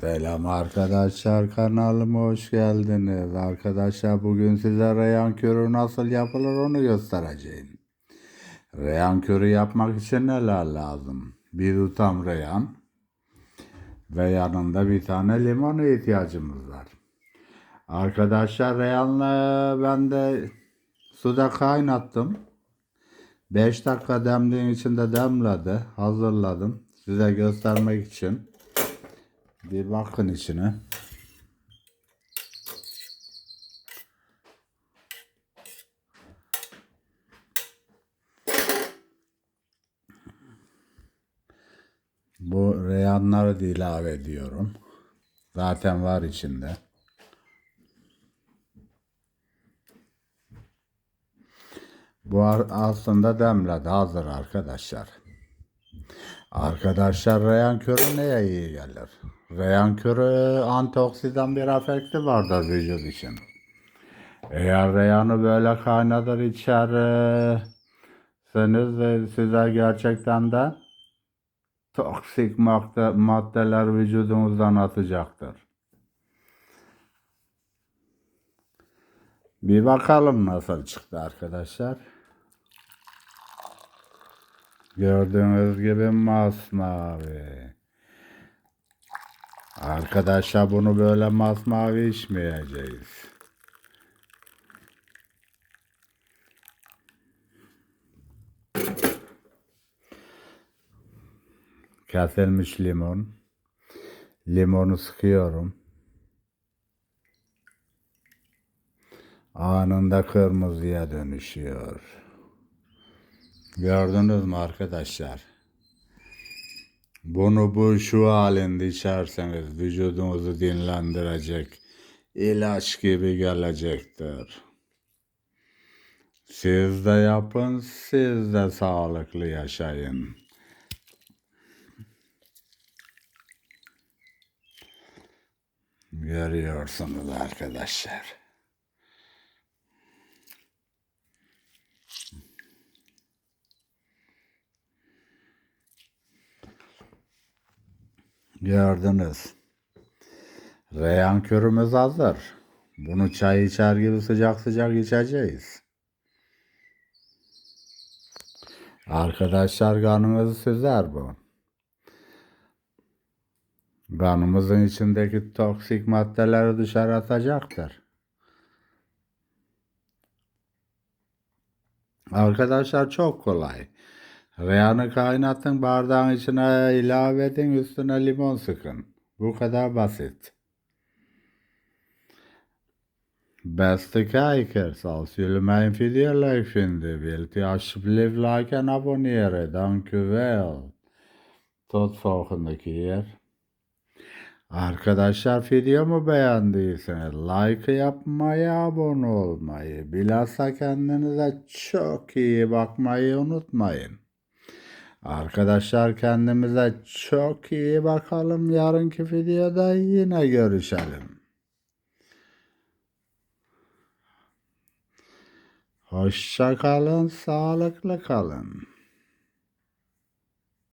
Selam arkadaşlar kanalıma hoş geldiniz. Arkadaşlar bugün size reyan körü nasıl yapılır onu göstereceğim. Reyan körü yapmak için neler lazım? Bir tutam reyan ve yanında bir tane limon ihtiyacımız var. Arkadaşlar reyanla ben de suda kaynattım. 5 dakika demliğin içinde demledi. Hazırladım. Size göstermek için. Bir bakın içine. Bu reyanları da ilave ediyorum. Zaten var içinde. Bu aslında demledi hazır arkadaşlar. Arkadaşlar reyan körü neye iyi gelir? Reyan körü antioksidan bir efekti vardır vücut için. Eğer reyanı böyle kaynatır içerseniz size gerçekten de toksik madde, maddeler vücudunuzdan atacaktır. Bir bakalım nasıl çıktı arkadaşlar. Gördüğünüz gibi masmavi. Arkadaşlar bunu böyle masmavi içmeyeceğiz. Kesilmiş limon. Limonu sıkıyorum. Anında kırmızıya dönüşüyor. Gördünüz mü arkadaşlar? Bunu bu şu halinde içerseniz vücudunuzu dinlendirecek ilaç gibi gelecektir. Siz de yapın, siz de sağlıklı yaşayın. Görüyorsunuz arkadaşlar. Gördünüz. Reyan körümüz hazır. Bunu çay içer gibi sıcak sıcak içeceğiz. Arkadaşlar kanımızı süzer bu. Kanımızın içindeki toksik maddeleri dışarı atacaktır. Arkadaşlar çok kolay. Reyanı kaynatın bardağın içine ilave edin üstüne limon sıkın. Bu kadar basit. Bästa kajker als jullie mijn video leuk vinden, wilt u alsjeblieft liken en abonneren. Dank u wel. Tot volgende keer. Arkadaşlar videomu beğendiyseniz like yapmayı, abone olmayı, bilhassa kendinize çok iyi bakmayı unutmayın. Arkadaşlar kendimize çok iyi bakalım. Yarınki videoda yine görüşelim. Hoşça kalın, sağlıklı kalın.